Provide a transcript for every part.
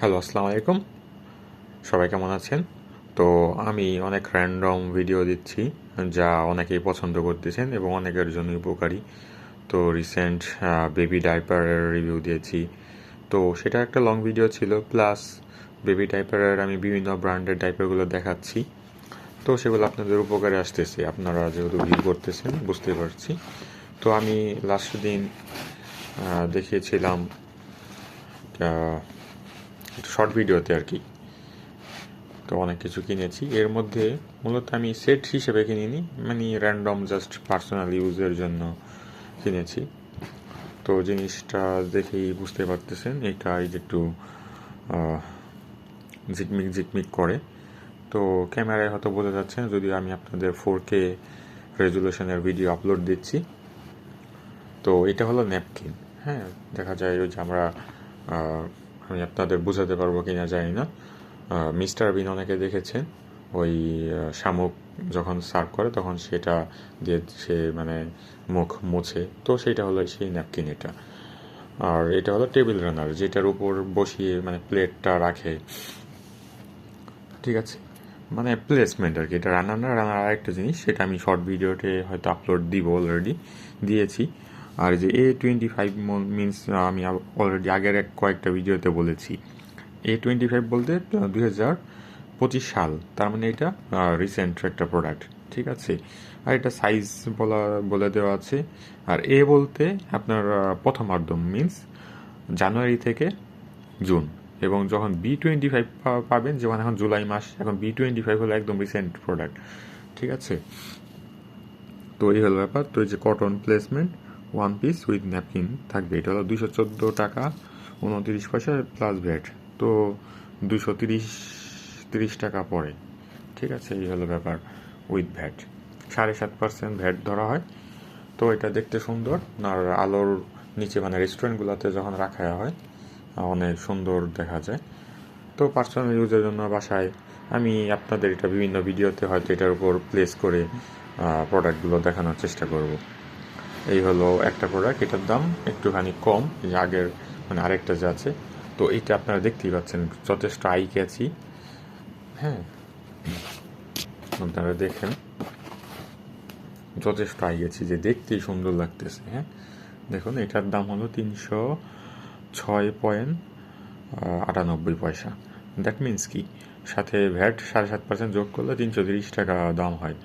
Hello, আসসালামু আলাইকুম। সবাই কেমন আছেন? তো আমি অনেক র্যান্ডম ভিডিও দিচ্ছি যা অনেকেই পছন্দ করতেছেন এবং অনেকের জন্য উপকারী। তো রিসেন্ট বেবি ডাইপারের রিভিউ দিয়েছি। তো সেটা একটা লং ভিডিও ছিল প্লাস বেবি ডাইপারের আমি বিভিন্ন ব্র্যান্ডের ডাইপারগুলো দেখাচ্ছি। তো সেগুলো আপনাদের উপকারে আসতেছে, আপনারা যেহেতু ভিউ করতেছেন, বুঝতে পারছি। তো আমি লাস্ট দিন দেখিয়েছিলাম শর্ট ভিডিওতে আর কি। তো অনেক কিছু কিনেছি। এর মধ্যে মূলত আমি সেট হিসেবে কিনিনি মানে র্যান্ডম জাস্ট পার্সোনাল ইউজের জন্য কিনেছি। তো জিনিসটা দেখেই বুঝতে পারতেছেন এটা এই যে একটু ঝিকমিক ঝিকমিক করে। তো ক্যামেরায় হয়তো বোঝা যাচ্ছে না যদিও আমি আপনাদের ফোর কে রেজুলেশনের ভিডিও আপলোড দিচ্ছি। তো এটা হলো ন্যাপকিন হ্যাঁ দেখা যায় ওই যে আমরা আমি আপনাদের বোঝাতে পারব কিনা জানি না। মিস্টার বিন অনেকে দেখেছেন, ওই শামুক যখন সার্ভ করে তখন সেটা দিয়ে সে মানে মুখ মুছে। তো সেটা হলো সেই ন্যাপকিন এটা। আর এটা হলো টেবিল রানার যেটার উপর বসিয়ে মানে প্লেটটা রাখে। ঠিক আছে? মানে প্লেসমেন্ট আর কি, এটা রান্নার না রান্নার আরেকটা জিনিস, সেটা আমি শর্ট ভিডিওতে হয়তো আপলোড দিব অলরেডি দিয়েছি। আর যে এ টোয়েন্টি ফাইভ মিনস আমি অলরেডি আগের এক কয়েকটা ভিডিওতে বলেছি। এ টোয়েন্টি ফাইভ বলতে দুই হাজার পঁচিশ সাল। তার মানে এটা রিসেন্ট একটা প্রোডাক্ট ঠিক আছে? আর এটা সাইজ বলা বলে দেওয়া আছে। আর এ বলতে আপনার আহ, প্রথমার্ধম মিনস জানুয়ারি থেকে জুন। এবং যখন বি টোয়েন্টি ফাইভ পাবেন যেমন এখন জুলাই মাস এখন বি টোয়েন্টি ফাইভ হলো একদম রিসেন্ট প্রোডাক্ট ঠিক আছে? তো এই হলো ব্যাপার। তো এই যে cotton placement one piece with napkin থাকবে। এটা হলো দুশো চোদ্দ টাকা, উনতিরিশ পয়সা প্লাস ভ্যাট তো দুশো তিরিশ তিরিশ টাকা পড়ে ঠিক আছে, এই হলো ব্যাপার উইথ ভ্যাট সাড়ে সাত পার্সেন্ট ভ্যাট ধরা হয়। তো এটা দেখতে সুন্দর। আর আলোর নিচে মানে রেস্টুরেন্টগুলোতে যখন রাখা হয়, অনেক সুন্দর দেখা যায়। তো পার্সোনাল ইউজের জন্য বাসায় আমি আপনাদের এটা বিভিন্ন ভিডিওতে হয়তো এটার উপর প্লেস করে প্রোডাক্টগুলো দেখানোর চেষ্টা করব। এই হলো একটা প্রোডাক্ট এটার দাম একটুখানি কম আগের মানে আরেকটা যে আছে। তো এটা আপনারা দেখতেই পাচ্ছেন, যথেষ্ট আই ক্যাচি হ্যাঁ। আপনারা দেখেন। যথেষ্ট আই গেছি যে দেখতেই সুন্দর লাগতেছে হ্যাঁ। দেখুন, এটার দাম হলো তিনশো ছয় পয়েন্ট আটানব্বই পয়সা। দ্যাট মিন্স কি? সাথে ভ্যাট সাড়ে সাত পার্সেন্ট যোগ করলে তিনশো তিরিশ টাকা দাম হয়।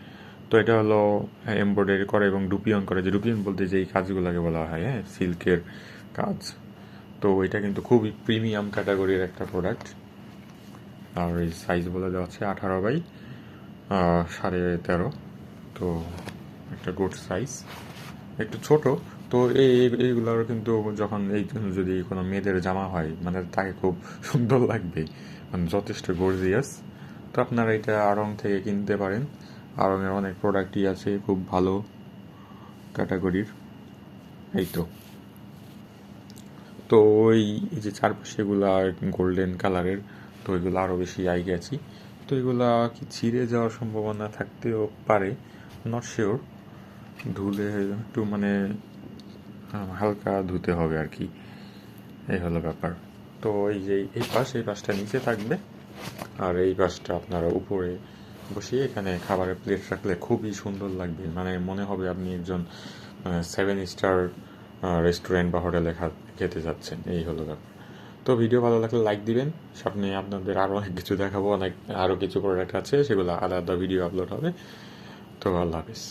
তো এটা হলো এমব্রয়ডারি করে এবং ডুপিয়ন করে। যে ডুপিয়ন বলতে যে এই কাজগুলোকে বলা হয় হ্যাঁ সিল্কের কাজ। তো এটা কিন্তু খুবই প্রিমিয়াম ক্যাটাগরির একটা প্রোডাক্ট আর এই সাইজ বলে দেওয়া আছে আঠারো বাই সাড়ে তেরো। তো একটা গুড সাইজ একটু ছোট। তো এই, এই- এইগুলোর কিন্তু যখন এই যদি কোনো মেয়েদের জামা হয় মানে তাকে খুব সুন্দর লাগবে। মানে যথেষ্ট গর্জিয়াস তো আপনারা এটা আড়ং থেকে কিনতে পারেন। আড়ংয়ের অনেক প্রোডাক্টই আছে, খুব ভালো ক্যাটাগরির এই তো। তো ওই যে চারপাশে এগুলা গোল্ডেন কালারের তো এগুলো আরও বেশি আই গেছি। তো এগুলা কি ছিঁড়ে যাওয়ার সম্ভাবনা থাকতেও পারে নট শিওর ধুলে একটু মানে হালকা ধুতে হবে আর কি। এই হলো ব্যাপার। তো এই যে এই পাশ, এই পাশটা নিচে থাকবে। আর এই পাশটা আপনারা উপরে বসিয়ে এখানে খাবারের প্লেট রাখলে খুবই সুন্দর লাগবে। মানে মনে হবে আপনি একজন সেভেন স্টার রেস্টুরেন্ট বা হোটেলে খেতে যাচ্ছেন। এই হলো ব্যাপার। তো ভিডিও ভালো লাগলে লাইক দিবেন। সামনে আপনাদের আরও অনেক কিছু দেখাবো। অনেক আরও কিছু প্রোডাক্ট আছে, সেগুলো আলাদা ভিডিও আপলোড হবে। তো আল্লাহ হাফিজ।